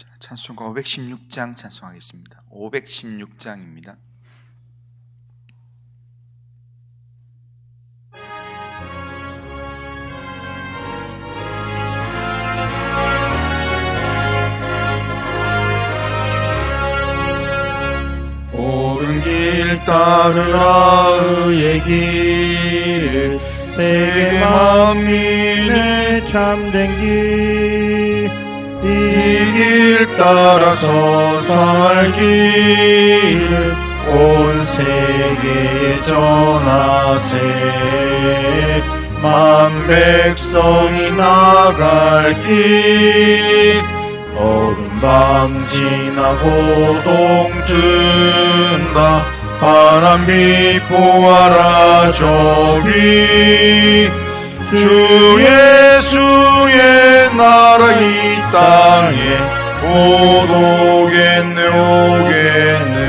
자, 찬송가 516장 찬송하겠습니다. 516장입니다. 옳은 길 따르라 의의 길 세계 만민의 참된 길 이 길 따라서 살 길을 온 세계에 전하세. 만 백성이 나갈 길 어른밤 지나고 동튼다. 바람 비보아라 저기. 주 예수 의 나라 이 땅에 곧 오겠네 오겠네.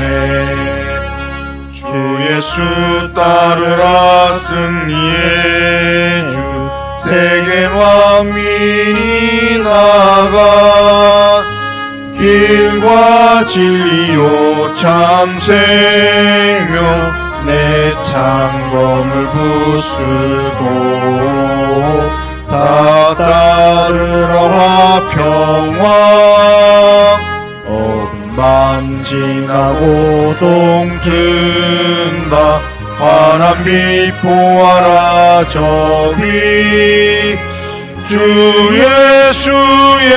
주 예수 따르라 승리의 주 세계 만민이 나가 길과 진리요 참 생명 내 창검을 부수고 다 따르라 평화 어둠밤 지나고 환한 빛 보아라 저기 주 예수의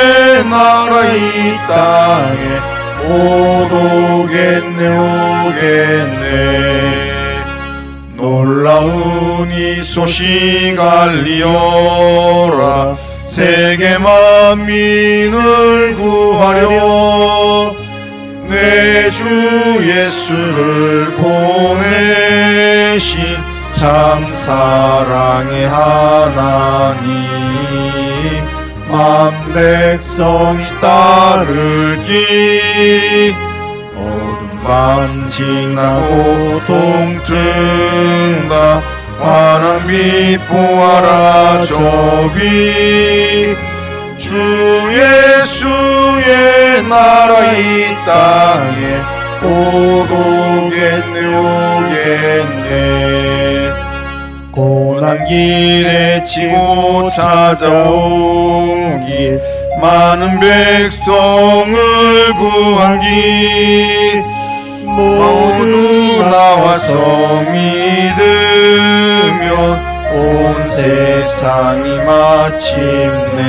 나라 이 땅에 곧 오겠네 오겠네 놀라운 이 소식 알리어라. 세계 만민을 구하려 내 주 예수를 보내신 참 사랑의 하나님 만 백성이 따를 길 동튼다 환한 빛 보아라 저기 주 예수의 나라 이 땅에 곧 오겠네 오겠네. 고난 길에 치고 찾아온 길 많은 백성을 구한 길 모두 나와서 믿으면 온 세상이 마침내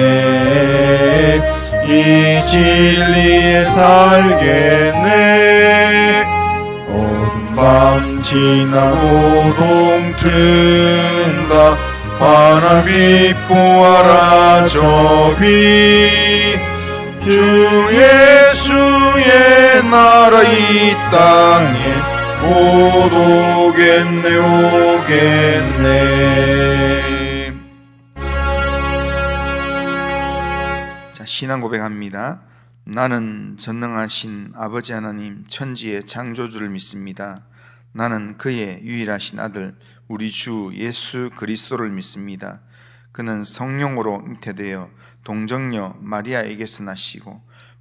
이 진리에 살겠네. 어둠 밤 지나고 동튼다. 빛 보아라 저기 주 예수 의 나라 이 땅에 곧 오겠네 오겠네 자, 신앙 고백합니다. 나는 전능하신 아버지 하나님 천지의 창조주를 믿습니다. 나는 그의 유일하신 아들 우리 주 예수 그리스도를 믿습니다. 그는 성령으로 잉태되어 동정녀 마리아에게서 나시고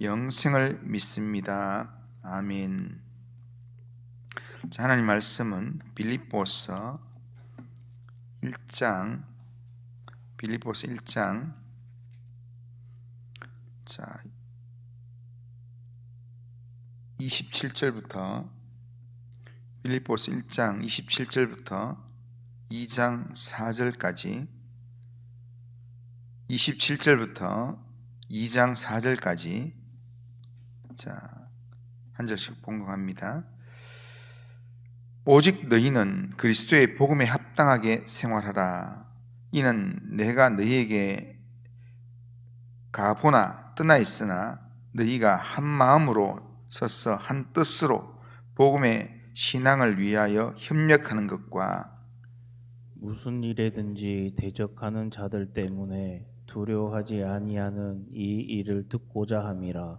영생을 믿습니다. 아멘. 자, 하나님 말씀은 빌립보서 1장 빌립보서 1장 자 27절부터 빌립보서 1장 27절부터 2장 4절까지 27절부터 2장 4절까지 자 한 절씩 봉독합니다. 오직 너희는 그리스도의 복음에 합당하게 생활하라. 이는 내가 너희에게 가보나 떠나 있으나 너희가 한 마음으로 서서 한 뜻으로 복음의 신앙을 위하여 협력하는 것과 무슨 일에든지 대적하는 자들 때문에 두려워하지 아니하는 이 일을 듣고자 함이라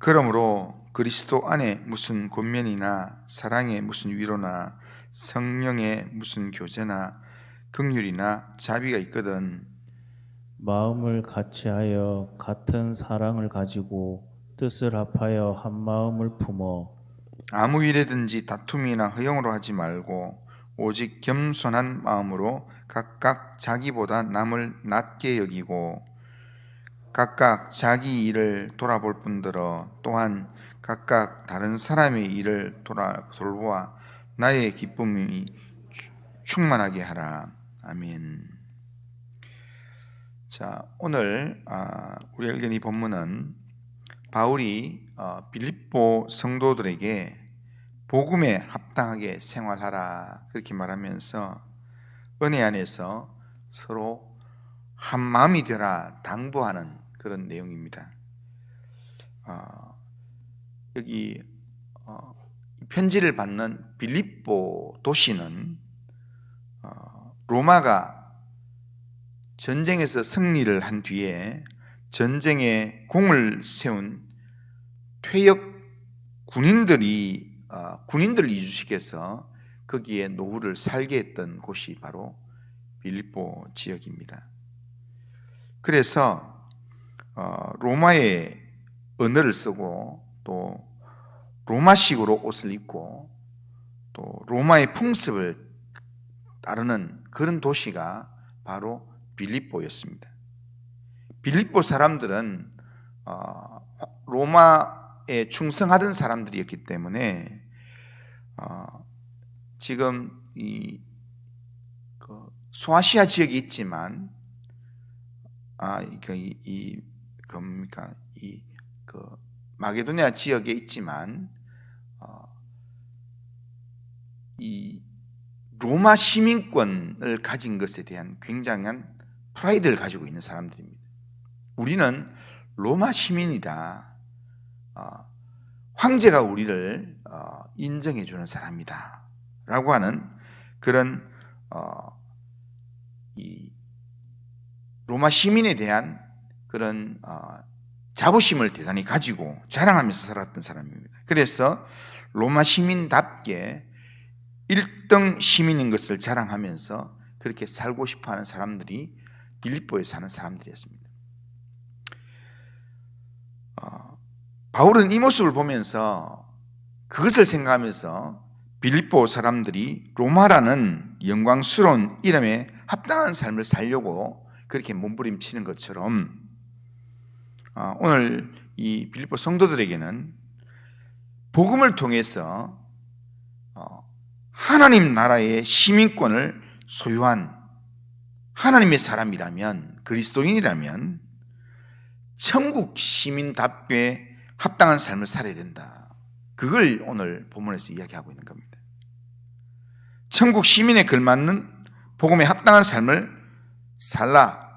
그러므로 그리스도 안에 무슨 권면이나 사랑의 무슨 위로나 성령의 무슨 교제나 긍휼이나 자비가 있거든. 마음을 같이하여 같은 사랑을 가지고 뜻을 합하여 한 마음을 품어 아무 일에든지 다툼이나 허용으로 하지 말고 오직 겸손한 마음으로 각각 자기보다 남을 낮게 여기고 각각 자기 일을 돌아볼 뿐더러 또한 각각 다른 사람의 일을 돌아 돌보아 나의 기쁨이 추- 충만하게 하라. 아멘. 자, 오늘 아, 우리 읽은 이 본문은 바울이 어, 빌립보 성도들에게 복음에 합당하게 생활하라 그렇게 말하면서 은혜 안에서 서로 한 마음이 되라 당부하는 그런 내용입니다. 어, 여기 어, 이 편지를 받는 빌립보 도시는 어, 로마가 전쟁에서 승리를 한 뒤에 전쟁에 공을 세운 퇴역 군인들이 어, 군인들을 이주시켜서 거기에 노후를 살게 했던 곳이 바로 빌립보 지역입니다. 그래서 어, 로마의 언어를 쓰고 또 로마식으로 옷을 입고 또 로마의 풍습을 따르는 그런 도시가 바로 빌립보였습니다. 빌립보 사람들은 어, 로마에 충성하던 사람들이었기 때문에 어, 지금 이그 소아시아 지역이 있지만 아 그 이 이, 뭡니까 이그 마게도니아 지역에 있지만 어, 이 로마 시민권을 가진 것에 대한 굉장한 프라이드를 가지고 있는 사람들입니다. 우리는 로마 시민이다. 어, 황제가 우리를 어, 인정해 주는 사람이다. 라고 하는 그런 어, 이 로마 시민에 대한 그런 어, 자부심을 대단히 가지고 자랑하면서 살았던 사람입니다. 그래서 로마 시민답게 1등 시민인 것을 자랑하면서 그렇게 살고 싶어 하는 사람들이 빌립보에 사는 사람들이었습니다. 어, 바울은 이 모습을 보면서 그것을 생각하면서 빌립보 사람들이 로마라는 영광스러운 이름에 합당한 삶을 살려고 그렇게 몸부림치는 것처럼 어, 오늘 이 빌립보 성도들에게는 복음을 통해서 어, 하나님 나라의 시민권을 소유한 하나님의 사람이라면 그리스도인이라면 천국 시민답게 합당한 삶을 살아야 된다. 그걸 오늘 본문에서 이야기하고 있는 겁니다. 천국 시민에 걸맞는 복음에 합당한 삶을 살라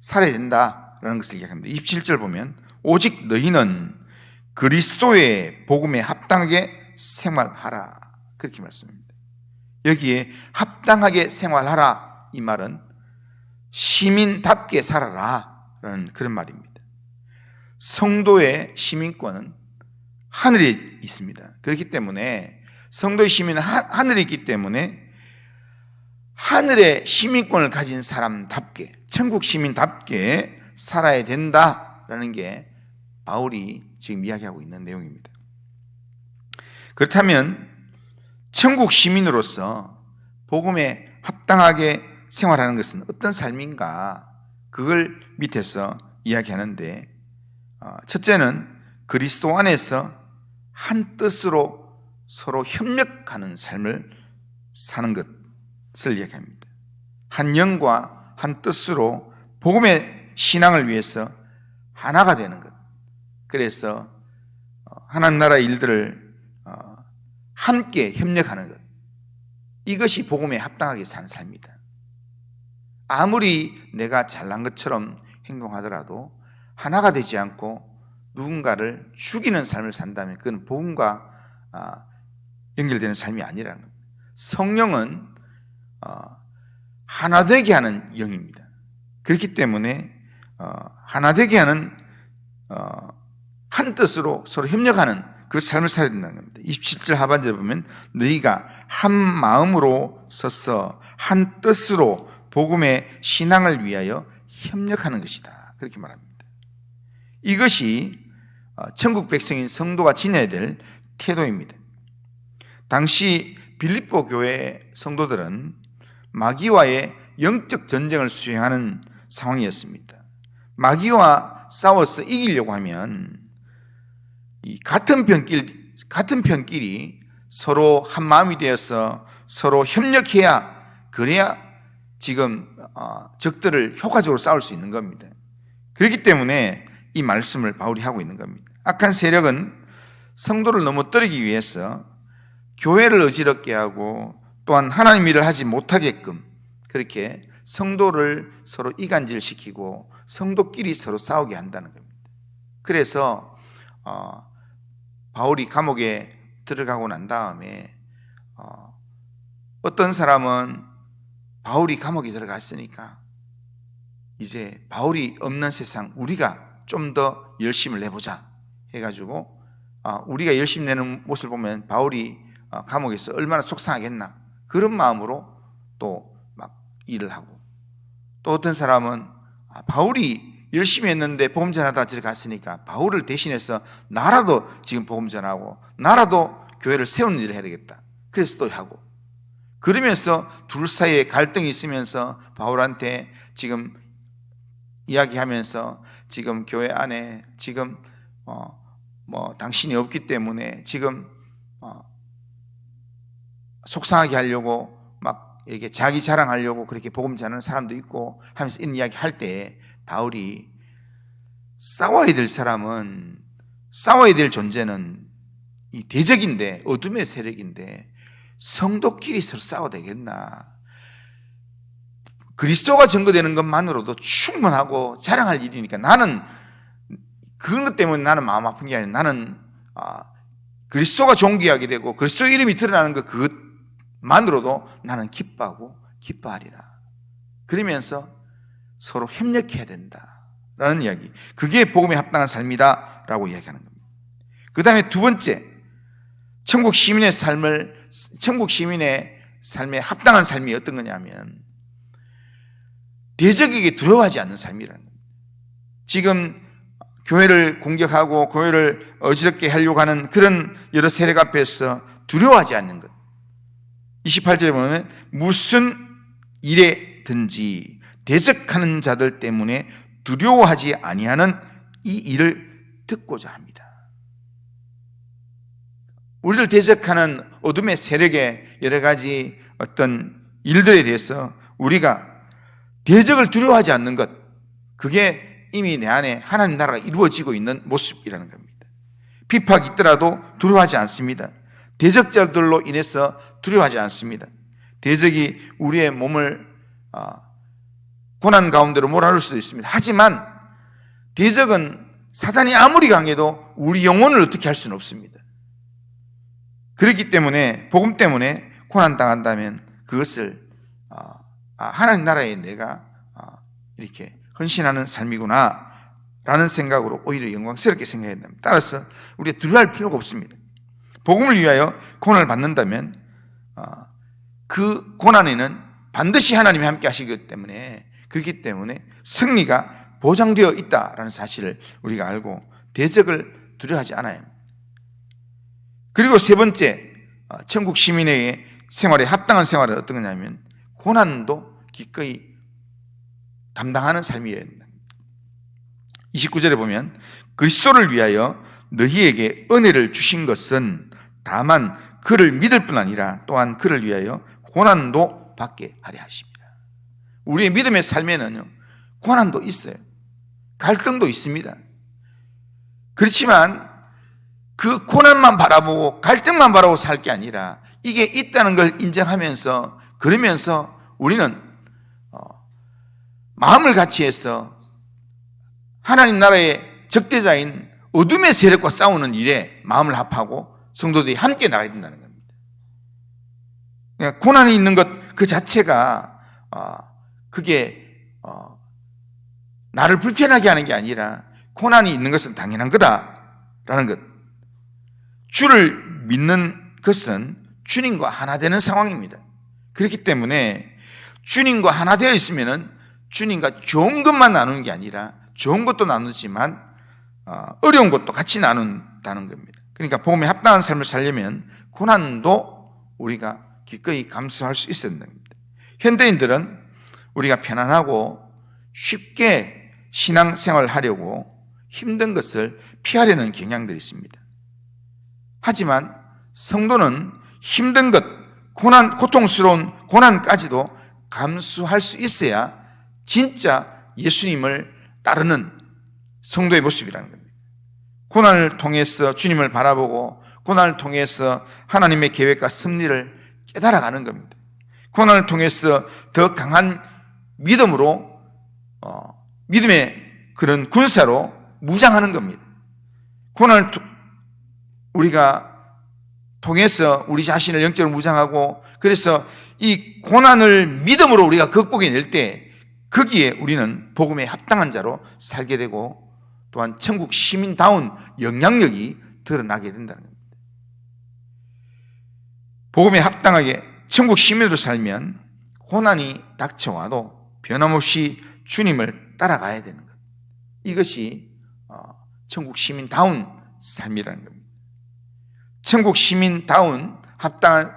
살아야 된다 라는 것을 이야기합니다. 27절 보면 오직 너희는 그리스도의 복음에 합당하게 생활하라 그렇게 말씀합니다. 여기에 합당하게 생활하라 이 말은 시민답게 살아라 라는 그런 말입니다. 성도의 시민권은 하늘에 있습니다. 그렇기 때문에 성도의 시민은 하, 하늘에 있기 때문에 하늘의 시민권을 가진 사람답게 천국 시민답게 살아야 된다라는 게 바울이 지금 이야기하고 있는 내용입니다. 그렇다면 천국 시민으로서 복음에 합당하게 생활하는 것은 어떤 삶인가? 그걸 밑에서 이야기하는데 어, 첫째는 그리스도 안에서 한 뜻으로 서로 협력하는 삶을 사는 것을 얘기합니다. 한 영과 한 뜻으로 복음의 신앙을 위해서 하나가 되는 것. 그래서 어, 하나님 나라 일들을 어, 함께 협력하는 것. 이것이 복음에 합당하게 사는 삶이다. 아무리 내가 잘난 것처럼 행동하더라도 하나가 되지 않고 누군가를 죽이는 삶을 산다면 그건 복음과 아, 연결되는 삶이 아니라는 겁니다. 성령은 어, 하나 되게 하는 영입니다. 그렇기 때문에 어, 하나 되게 하는 어, 한 뜻으로 서로 협력하는 그 삶을 살아야 된다는 겁니다. 27절 하반절에 보면 너희가 한 마음으로 서서 한 뜻으로 복음의 신앙을 위하여 협력하는 것이다. 그렇게 말합니다. 이것이 어, 천국 백성인 성도가 지녀야 될 태도입니다. 당시 빌립보 교회 성도들은 마귀와의 영적 전쟁을 수행하는 상황이었습니다. 마귀와 싸워서 이기려고 하면 이 같은 편길 같은 편끼리 서로 한 마음이 되어서 서로 협력해야 그래야 지금 어, 적들을 효과적으로 싸울 수 있는 겁니다. 그렇기 때문에 이 말씀을 바울이 하고 있는 겁니다. 악한 세력은 성도를 넘어뜨리기 위해서 교회를 어지럽게 하고 또한 하나님 일을 하지 못하게끔 그렇게 성도를 서로 이간질시키고 성도끼리 서로 싸우게 한다는 겁니다. 그래서 어, 바울이 감옥에 들어가고 난 다음에 어, 어떤 사람은 바울이 감옥에 들어갔으니까 이제 바울이 없는 세상 우리가 좀 더 열심을 내보자 해가지고 어, 우리가 열심 내는 모습을 보면 바울이 어, 감옥에서 얼마나 속상하겠나 그런 마음으로 또 막 일을 하고 또 어떤 사람은 아, 바울이 열심히 했는데 복음 전하다 저리 갔으니까 바울을 대신해서 나라도 지금 복음 전하고 나라도 교회를 세우는 일을 해야 되겠다. 그래서 또 하고 그러면서 둘 사이에 갈등이 있으면서 바울한테 지금 이야기하면서 지금 교회 안에 지금 어 뭐 당신이 없기 때문에 지금 어 속상하게 하려고 막 이렇게 자기 자랑하려고 그렇게 복음 전하는 사람도 있고 하면서 이런 이야기 할 때 바울이 싸워야 될 사람은 싸워야 될 존재는 이 대적인데 어둠의 세력인데 성도끼리 서로 싸워 되겠나? 그리스도가 증거되는 것만으로도 충분하고 자랑할 일이니까 나는 그런 것 때문에 나는 마음 아픈 게 아니라 나는 아, 그리스도가 존귀하게 되고 그리스도 이름이 드러나는 것 그것 만으로도 나는 기뻐하고 기뻐하리라. 그러면서 서로 협력해야 된다 라는 이야기. 그게 복음에 합당한 삶이다 라고 이야기하는 겁니다. 그 다음에 두 번째, 천국 시민의 삶을 천국 시민의 삶에 합당한 삶이 어떤 거냐면 대적에게 두려워하지 않는 삶이라는 겁니다. 지금 교회를 공격하고 교회를 어지럽게 하려고 하는 그런 여러 세력 앞에서 두려워하지 않는 것. 28절에 보면 무슨 일에든지 대적하는 자들 때문에 두려워하지 아니하는 이 일을 듣고자 합니다. 우리를 대적하는 어둠의 세력의 여러 가지 어떤 일들에 대해서 우리가 대적을 두려워하지 않는 것, 그게 이미 내 안에 하나님 나라가 이루어지고 있는 모습이라는 겁니다. 비박이 있더라도 두려워하지 않습니다. 대적자들로 인해서 두려워하지 않습니다. 대적이 우리의 몸을 아, 고난 가운데로 몰아넣을 수도 있습니다. 하지만 대적은 사단이 아무리 강해도 우리 영혼을 어떻게 할 수는 없습니다. 그렇기 때문에 복음 때문에 고난 당한다면 그것을 아, 하나님 나라에 내가 아, 이렇게 헌신하는 삶이구나 라는 생각으로 오히려 영광스럽게 생각해야 됩니다. 따라서 우리가 두려워할 필요가 없습니다. 복음을 위하여 고난을 받는다면 아, 그 고난에는 반드시 하나님이 함께 하시기 때문에 그렇기 때문에 승리가 보장되어 있다라는 사실을 우리가 알고 대적을 두려워하지 않아요. 그리고 세 번째, 어, 천국 시민의 생활에 합당한 생활은 어떤 거냐면 고난도 기꺼이 담당하는 삶이어야 된다. 29절에 보면 그리스도를 위하여 너희에게 은혜를 주신 것은 다만 그를 믿을 뿐 아니라 또한 그를 위하여 고난도 받게 하려 하십니다. 우리의 믿음의 삶에는요, 고난도 있어요. 갈등도 있습니다. 그렇지만 그 고난만 바라보고 갈등만 바라보고 살 게 아니라 이게 있다는 걸 인정하면서 그러면서 우리는 어, 마음을 같이 해서 하나님 나라의 적대자인 어둠의 세력과 싸우는 일에 마음을 합하고 성도들이 함께 나가야 된다는 겁니다. 그러니까 고난이 있는 것 그 자체가 어, 그게 어, 나를 불편하게 하는 게 아니라 고난이 있는 것은 당연한 거다라는 것. 주를 믿는 것은 주님과 하나 되는 상황입니다. 그렇기 때문에 주님과 하나 되어 있으면은 주님과 좋은 것만 나누는 게 아니라 좋은 것도 나누지만 어, 어려운 것도 같이 나눈다는 겁니다. 그러니까 복음에 합당한 삶을 살려면 고난도 우리가 기꺼이 감수할 수 있어야 됩니다. 현대인들은 우리가 편안하고 쉽게 신앙생활을 하려고 힘든 것을 피하려는 경향들이 있습니다. 하지만 성도는 힘든 것, 고난, 고통스러운 고난까지도 감수할 수 있어야 진짜 예수님을 따르는 성도의 모습이라는 겁니다. 고난을 통해서 주님을 바라보고 고난을 통해서 하나님의 계획과 섭리를 깨달아가는 겁니다. 고난을 통해서 더 강한 믿음으로 어, 믿음의 그런 군사로 무장하는 겁니다. 고난을 투- 우리가 통해서 우리 자신을 영적으로 무장하고 그래서 이 고난을 믿음으로 우리가 극복해낼 때 거기에 우리는 복음에 합당한 자로 살게 되고 또한 천국 시민다운 영향력이 드러나게 된다는 겁니다. 복음에 합당하게 천국 시민으로 살면 고난이 닥쳐와도 변함없이 주님을 따라가야 되는 것. 이것이 어, 천국 시민다운 삶이라는 겁니다. 천국 시민다운 합당한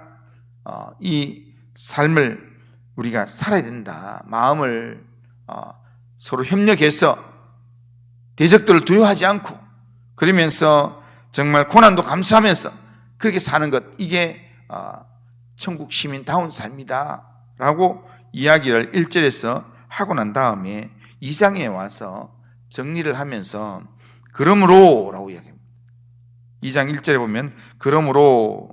어, 이 삶을 우리가 살아야 된다. 마음을 어, 서로 협력해서 대적들을 두려워하지 않고 그러면서 정말 고난도 감수하면서 그렇게 사는 것 이게 어, 천국 시민다운 삶이다라고 이야기를 1절에서 하고 난 다음에 2장에 와서 정리를 하면서 그러므로라고 이야기합니다. 2장 1절에 보면 그러므로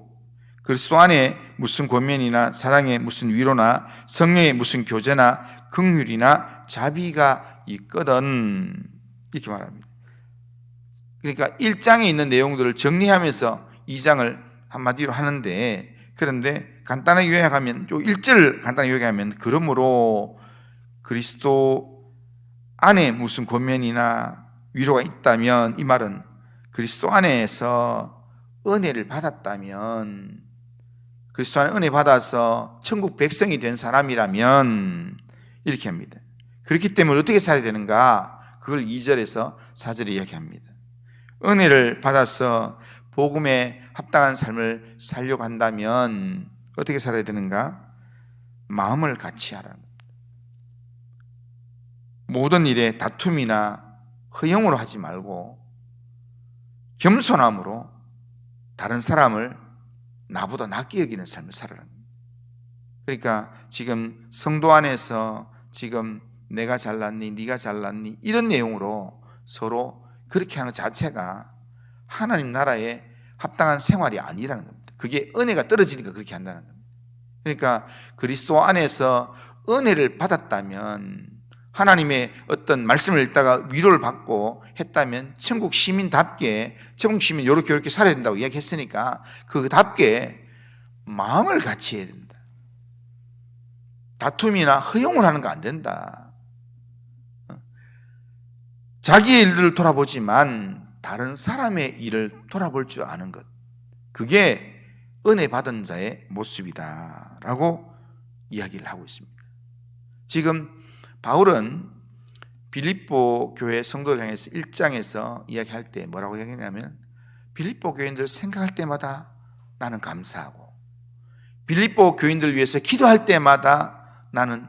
그리스도 안에 무슨 권면이나 사랑의 무슨 위로나 성령의 무슨 교제나 긍휼이나 자비가 있거든 이렇게 말합니다. 그러니까 1장에 있는 내용들을 정리하면서 2장을 한마디로 하는데 그런데 간단하게 요약하면 요 1절을 간단하게 요약하면 그러므로 그리스도 안에 무슨 권면이나 위로가 있다면 이 말은 그리스도 안에서 은혜를 받았다면 그리스도 안에 은혜 받아서 천국 백성이 된 사람이라면 이렇게 합니다. 그렇기 때문에 어떻게 살아야 되는가? 그걸 2절에서 4절에 이야기합니다. 은혜를 받아서 복음에 합당한 삶을 살려고 한다면 어떻게 살아야 되는가? 마음을 같이 하라는 겁니다. 모든 일에 다툼이나 허영으로 하지 말고 겸손함으로 다른 사람을 나보다 낫게 여기는 삶을 살아라. 그러니까 지금 성도 안에서 지금 내가 잘났니, 네가 잘났니 이런 내용으로 서로 그렇게 하는 것 자체가 하나님 나라에 합당한 생활이 아니라는 겁니다. 그게 은혜가 떨어지니까 그렇게 한다는 겁니다. 그러니까 그리스도 안에서 은혜를 받았다면 하나님의 어떤 말씀을 읽다가 위로를 받고 했다면 천국 시민답게 천국 시민 요렇게 요렇게 살아야 된다고 이야기했으니까 그답게 마음을 같이 해야 된다. 다툼이나 허용을 하는 거 안 된다. 자기의 일을 돌아보지만 다른 사람의 일을 돌아볼 줄 아는 것. 그게 은혜 받은 자의 모습이다. 라고 이야기를 하고 있습니다. 지금 바울은 빌립보 교회 성도를 향해서 1장에서 이야기할 때 뭐라고 이야기했냐면 빌립보 교인들 생각할 때마다 나는 감사하고 빌립보 교인들 위해서 기도할 때마다 나는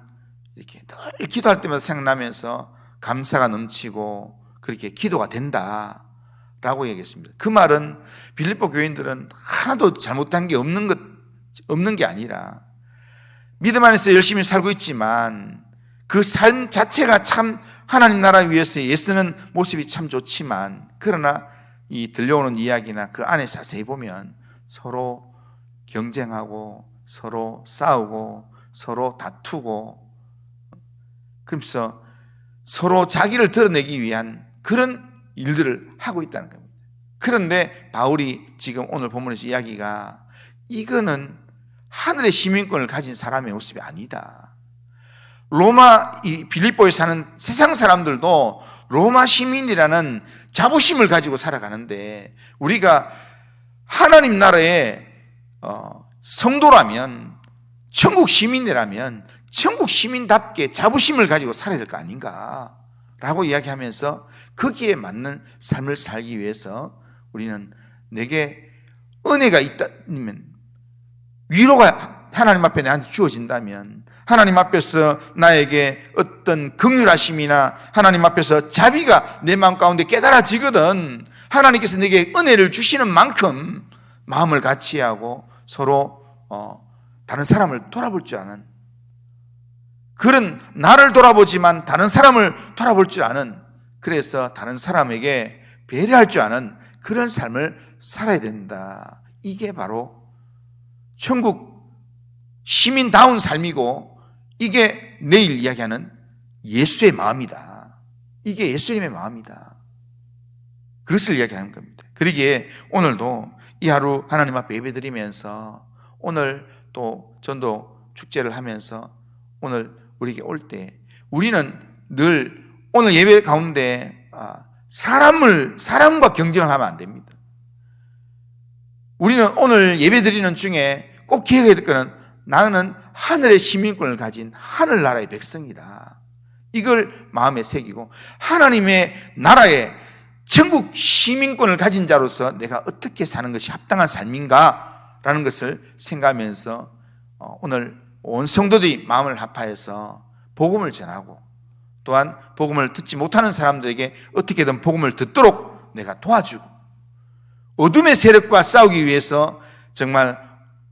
이렇게 늘 기도할 때마다 생각나면서 감사가 넘치고 그렇게 기도가 된다 라고 얘기했습니다. 그 말은 빌립보 교인들은 하나도 잘못한 게 없는 것 없는 게 아니라 믿음 안에서 열심히 살고 있지만 그 삶 자체가 참 하나님 나라 위해서 애쓰는 모습이 참 좋지만 그러나 이 들려오는 이야기나 그 안에 자세히 보면 서로 경쟁하고 서로 싸우고 서로 다투고 그러면서 서로 자기를 드러내기 위한 그런 일들을 하고 있다는 겁니다. 그런데 바울이 지금 오늘 본문에서 이야기가 이거는 하늘의 시민권을 가진 사람의 모습이 아니다. 로마 이 빌립보에 사는 세상 사람들도 로마 시민이라는 자부심을 가지고 살아가는데 우리가 하나님 나라의 어, 성도라면 천국 시민이라면 천국 시민답게 자부심을 가지고 살아야 될 거 아닌가라고 이야기하면서 거기에 맞는 삶을 살기 위해서 우리는 내게 은혜가 있다면 위로가 하나님 앞에 나한테 주어진다면 하나님 앞에서 나에게 어떤 긍휼하심이나 하나님 앞에서 자비가 내 마음 가운데 깨달아지거든 하나님께서 내게 은혜를 주시는 만큼 마음을 같이 하고 서로 어, 다른 사람을 돌아볼 줄 아는 그런 나를 돌아보지만 다른 사람을 돌아볼 줄 아는 그래서 다른 사람에게 배려할 줄 아는 그런 삶을 살아야 된다. 이게 바로 천국 시민다운 삶이고 이게 내일 이야기하는 예수의 마음이다. 이게 예수님의 마음이다. 그것을 이야기하는 겁니다. 그러기에 오늘도 이 하루 하나님 앞에 예배드리면서 오늘 또 전도 축제를 하면서 오늘 우리에게 올 때 우리는 늘 오늘 예배 가운데 아, 사람을 사람과 경쟁을 하면 안 됩니다. 우리는 오늘 예배 드리는 중에 꼭 기억해야 될 것은 나는 하늘의 시민권을 가진 하늘나라의 백성이다. 이걸 마음에 새기고 하나님의 나라의 천국 시민권을 가진 자로서 내가 어떻게 사는 것이 합당한 삶인가라는 것을 생각하면서 어, 오늘 온 성도들이 마음을 합하여서 복음을 전하고 또한 복음을 듣지 못하는 사람들에게 어떻게든 복음을 듣도록 내가 도와주고 어둠의 세력과 싸우기 위해서 정말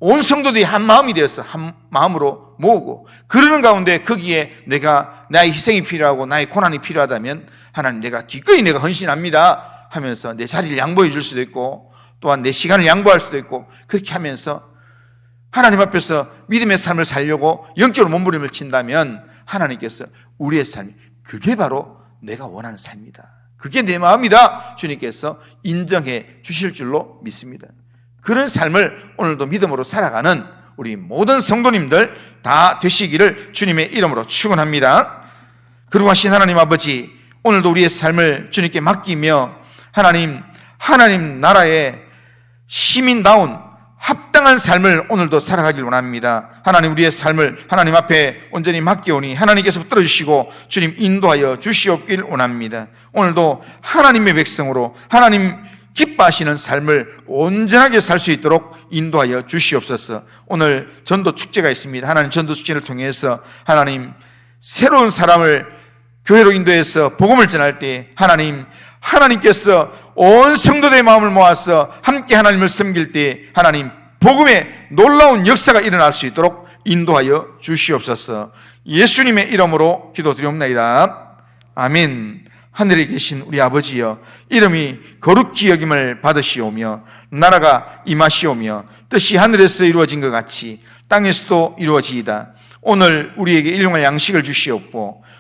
온 성도들이 한 마음이 되어서 한 마음으로 모으고 그러는 가운데 거기에 내가 나의 희생이 필요하고 나의 고난이 필요하다면 하나님 내가 기꺼이 내가 헌신합니다 하면서 내 자리를 양보해 줄 수도 있고 또한 내 시간을 양보할 수도 있고 그렇게 하면서 하나님 앞에서 믿음의 삶을 살려고 영적으로 몸부림을 친다면 하나님께서 우리의 삶이 그게 바로 내가 원하는 삶이다. 그게 내 마음이다. 주님께서 인정해 주실 줄로 믿습니다. 그런 삶을 오늘도 믿음으로 살아가는 우리 모든 성도님들 다 되시기를 주님의 이름으로 축원합니다. 그리고 하신 하나님 아버지 오늘도 우리의 삶을 주님께 맡기며 하나님 하나님 나라의 시민다운 합당한 삶을 오늘도 살아가길 원합니다. 하나님 우리의 삶을 하나님 앞에 온전히 맡겨오니 하나님께서 붙들어 주시고 주님 인도하여 주시옵길 원합니다. 오늘도 하나님의 백성으로 하나님 기뻐하시는 삶을 온전하게 살 수 있도록 인도하여 주시옵소서. 오늘 전도 축제가 있습니다. 하나님 전도 축제를 통해서 하나님 새로운 사람을 교회로 인도해서 복음을 전할 때 하나님 하나님께서 온 성도들의 마음을 모아서 함께 하나님을 섬길 때 하나님 복음의 놀라운 역사가 일어날 수 있도록 인도하여 주시옵소서. 예수님의 이름으로 기도드리옵나이다. 아멘. 하늘에 계신 우리 아버지여 이름이 거룩히 여김을 받으시오며 나라가 임하시오며 뜻이 하늘에서 이루어진 것 같이 땅에서도 이루어지이다. 오늘 우리에게 일용할 양식을 주시옵고